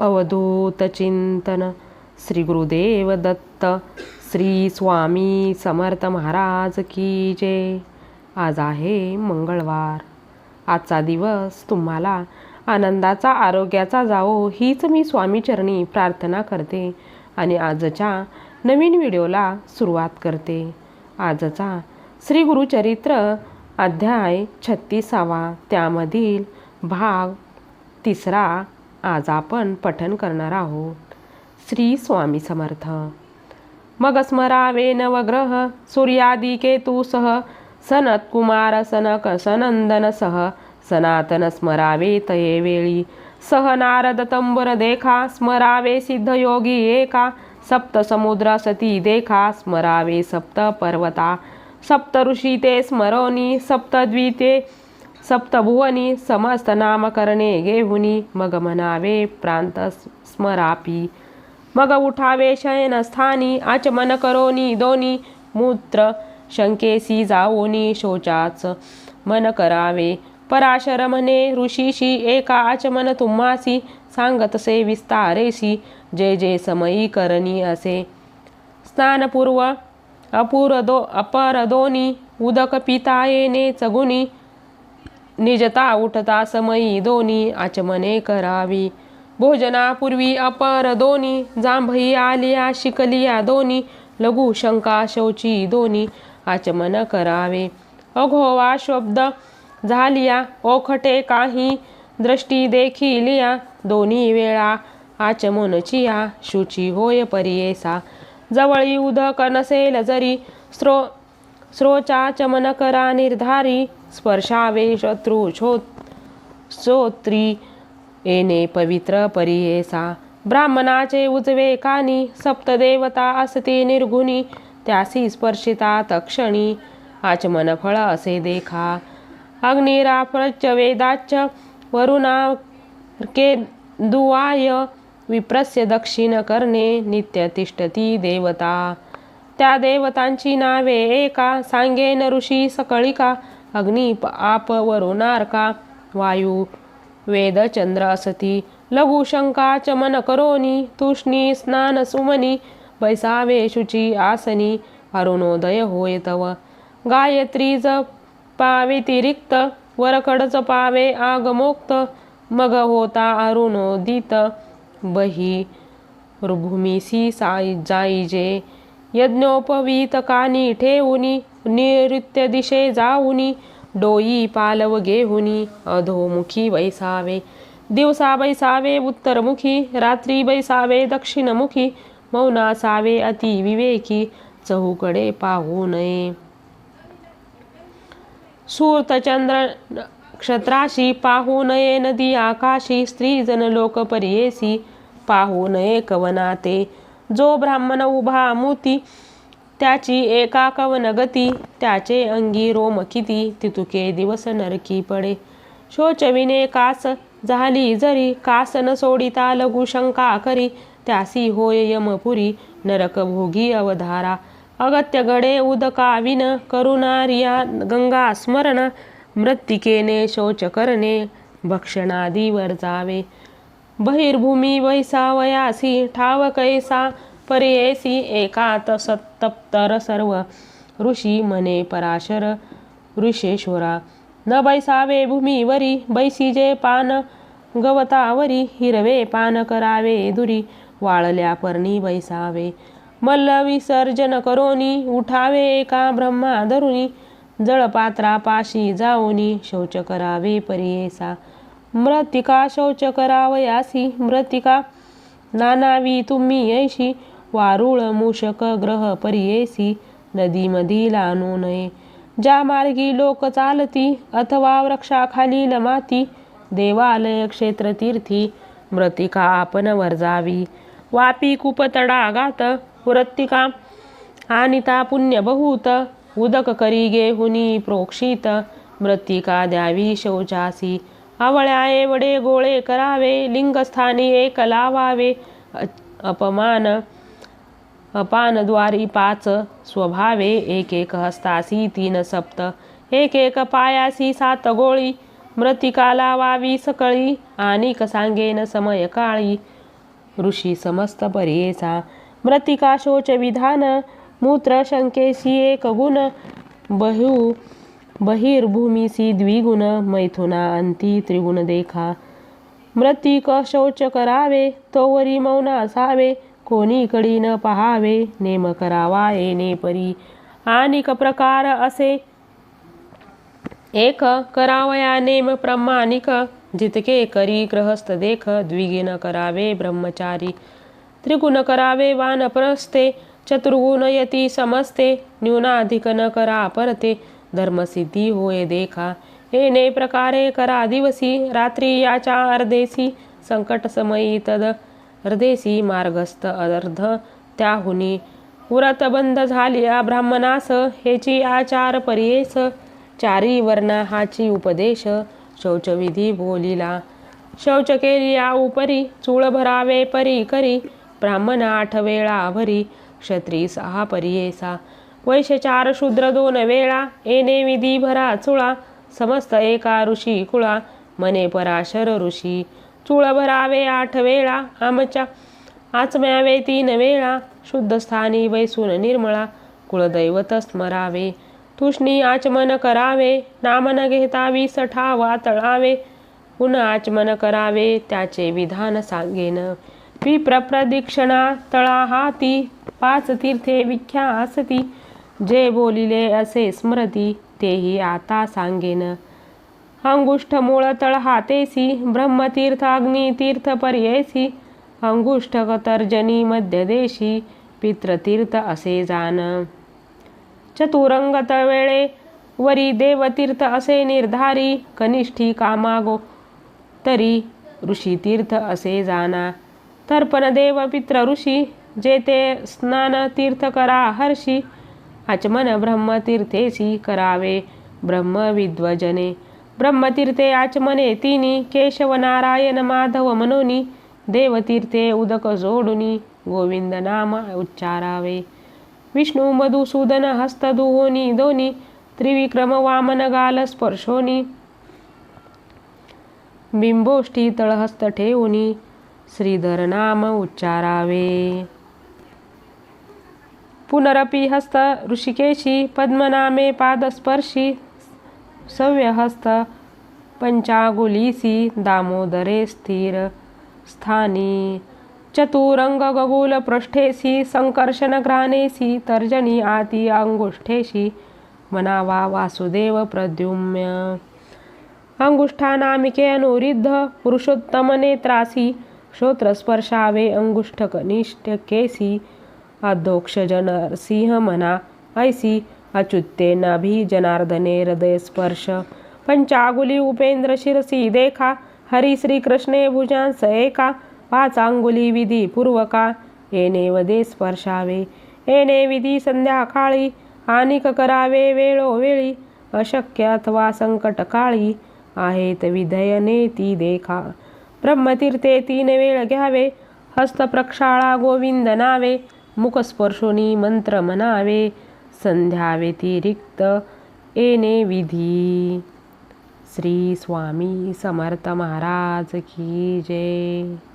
अवधूत चिंतन श्री गुरुदेव दत्त श्री स्वामी समर्थ महाराज की जय। आज आहे मंगळवार। आजचा दिवस तुम्हाला आनंदाचा आरोग्याचा जावो हीच मी स्वामीचरणी प्रार्थना करते आणि आजच्या नवीन व्हिडिओला सुरुवात करते. आजचा श्री गुरुचरित्र अध्याय छत्तीसावा. त्यामधील भाग तिसरा आज आपण पठन करणार आहोत. श्री स्वामी समर्थ. मग स्मरावे नवग्रह सूर्यादी केतू सह सनत कुमार सनक सनंदन सह सनातन स्मरावे तये वेळी. सह नारद तंबर देखा स्मरावे सिद्ध योगी एका. सप्त समुद्र सती देखा स्मरावे सप्त पर्वता. सप्त ऋषी ते स्मरोनी सप्तद्वीते सप्तभुवनी समस्त नामकरणे घेहुनी मग म्हणावे प्रांत स्मरापी मग उठावे शयनस्थानी आचमन करोनी दोनी मूत्र शंकेसी जाओनी शोचाच मन करावे पराशर म्हणे ऋषीशी एका आचमन तुम्हासी सांगतसे विस्तारेशी जे जे समयी करणी असे। स्नानपूर्व अपूर दो अपर दोनी उदक पिता येणे चगुनी निजता उठता समयी दोन्ही आचमने करावी. भोजनापूर्वी अपर दोन्ही जांभई आलिया शिकलिया दोन्ही लघु शंका शौची दोन्ही आचमन करावे. अघोवा शब्द झालिया ओखटे काही दृष्टी देखिलिया दोन्ही वेळा आचमनचिया शुची होय परियेसा. जवळी उदक नसेल जरी स्रो स्रोचा चमनकरा निर्धारी स्पर्शावे शत्रू श्रोत्री येणे पवित्र परियेसा ब्राह्मणाचे उजवे कानी सप्तदेवता असते निर्गुणी त्यासी स्पर्शिता तक्षणी आचमन फळ असे देखा. अग्निरा वेदाच वरुणा के दुवाय विप्रस्य दक्षिण करणे नित्य तिष्ठती देवता. त्या देवतांची नावे एका. सांगेन ऋषी सकळिका अग्नी आप वरुणार्का वायू वेद चंद्र असती. लघु शंका चमन करोनी. तूष्णी स्नान सुमनी. बैसावे शुची आसनी. अरुणोदय होय तव. गायत्री जपाव्यतिरिक्त वरकड जपावे आगमोक्त. मग होता अरुणोदित. बही भूमिसी साई जाईजे. यज्ञोपवीतकानी ठेवुनी नैऋत्य दिशे जाऊनी डोई पालव घेहुनी अधोमुखी बैसावे दिवसा बैसावे उत्तरमुखी रात्री बैसावे दक्षिणमुखी मौनासावे अति विवेकी चहूकडे पाहू नये सूर्तचंद्र क्षत्राशी पाहू नये नदी आकाशी स्त्रीजन लोक परियेसी पाहू नये कवनाते जो ब्राह्मण उभा मोती त्याची एका कवन गती त्याचे अंगी रोम किती तितुके दिवस नरकी पडे. शोचविने कास झाली जरी कास न सोडिता लघु शंका करी त्यासी होय यमपुरी नरक भोगी अवधारा. अगत्य गडे उदकाविन करुणारिया गंगा स्मरण मृत्तिकेने शौच करणे भक्षणादीवर जावे. बहिर्भूमी वैसावयासी ठाव कैसा पर्येसी एकात सत्तप्तर सर्व ऋषी मने पराशर ऋषेश्वरा। न बैसावे भूमीवरी बैसीजे पान गवतावरी हिरवे पान करावे दुरी। वाळल्या पर्णी बैसावे मल्ल विसर्जन करोनी उठावे एका ब्रह्मा धरुनी। जळपात्रापाशी जाऊनी शौच करावे परियेसा। मृतिका शौच करावयासी मृतिका नानावी तुम्ही ऐशी वारुळ मूषक ग्रह परियेसी नदीमधील आणू नये. ज्या मार्गी लोक चालती अथवा वृक्षाखाली माती देवालय क्षेत्र तीर्थी मृतिका आपण वर्जावी वापी कुपतडा गात वृत्तिका आनिता पुण्य बहुत उदक करी गेहुनी प्रोक्षित मृत्तिका द्यावी शौचासी. आवळ्या वडे गोळे करावे लिंगस्थानी एक लावावे अपमान अपानद्वारी पाच स्वभावे एक एक हस्तासी तीन सप्त एक एक पायासी सात गोळी मृतिका लावावी सकळी आणि सांगेन समय काळी ऋषी समस्त पर्येचा मृतिका शोच विधान मूत्र शंकेशी एक गुण बहु बहिर्भूमिसी द्विगुण मैथुना अंती त्रिगुण देखा. मृतिक शौच करावे तोवरी मौन असावे कोणी कडी न पहावे नेम करावा येणे परी अनेक प्रकार असे? एक करावया नेम प्रमाणिक जितके करी ग्रहस्थ देख द्विगुण करावे ब्रह्मचारी. त्रिगुण करावे वानप्रस्ते चतुर्गुण यती समजते न्यूनाधिक न करा परते. धर्मसिद्धी होय देखा। येणे प्रकारे करा दिवसी रात्री याच्या अर्धेसी संकट समयी तद अर्धेसी मार्गस्थ अर्ध त्याहुनी। व्रत बंद झाली ब्राह्मणास हेची आचार पर्येस चारी वर्णा हाची उपदेश शौचविधी बोलिला। शौच केलिया उपरी चूळ भरावे परी करी ब्राह्मण आठ वेळा भरी क्षत्री सहा पर्येसा। वैश्य चार शूद्र दोन वेळा येणे विधी भरा चुळा समस्त एका ऋषी कुळा मने पराशर ऋषी. चुळ भरावे आठ वेळा आमच्या आचम्यावे तीन वेळा शुद्ध स्थानी वैसून निर्मळा कुळदैवत स्मरावे. तुष्णी आचमन करावे नाम न घेता वि ठावा तळावे. पुन आचमन करावे त्याचे विधान सांगेन. विप्रप्रदीक्षणा तळा हाती पाच तीर्थे विख्या असती जे बोलिले असे स्मृती तेही आता सांगेन. अंगुष्ठ मूळ तळ हातेसी ब्रह्मतीर्थ अग्नितीर्थ पर्येसी अंगुष्ठ तर्जनी मध्यदेशी पितृतीर्थ असे जाण चतुरंगत वेळे वरी देवतीर्थ असे निर्धारी कनिष्ठी कामागो तरी ऋषीतीर्थ असे जाना. तर्पण देव पित्र ऋषी जेते स्नान तीर्थ करा हर्षी आचमन ब्रह्मतीर्थेसी करावे ब्रह्मविद्वजने। ब्रह्मतीर्थे आचमने तिनी केशव नारायण माधव मनोनी देवतीर्थे उदक जोडुनी गोविंद नाम उच्चारावे। विष्णू मधुसूदन हस्तदुहोनी दोनी त्रिविक्रम वामन गाल स्पर्शोनी बिंबोष्टी तळहस्त ठेवनी श्रीधर नाम उच्चारावे। पुनरपि हस्त ऋषिकेशी पद्मनामे पादस्पर्शी सव्यहस्त पंचागुलीसी दामोदरे स्थिर स्थानी चतुरंग गगुल पृष्ठेसी संकर्षण घ्राणेसी तर्जनी आती अंगुष्ठेशी मनावा वासुदेव प्रद्युम्य अंगुष्ठानामिके अनुरिद्ध पुरुषोत्तम नेत्रासी श्रोत्रस्पर्शावे अंगुष्ठ केसी अध्यक्ष अधोक्ष म्हणा ऐसी अच्युत्ते नाभी जनार्दने हृदय स्पर्श। पंचांगुली उपेंद्र शिरसी देखा हरी श्री कृष्णे भुजांस एका पाच अंगुली विधी पूर्वका येणे वदे स्पर्शावे येणे विधी संध्याकाळी आणिक करावे वेळोवेळी अशक्य अथवा संकट काळी आहेत विधयने ती देखा। ब्रह्मतीर्थे तीन वेळ घ्यावे हस्त प्रक्षाळा गोविंद नावे मुखस्पर्शोनी मंत्र म्हणावे संध्या व्यतिरिक्त येणे विधी। श्री स्वामी समर्थ महाराज की जय।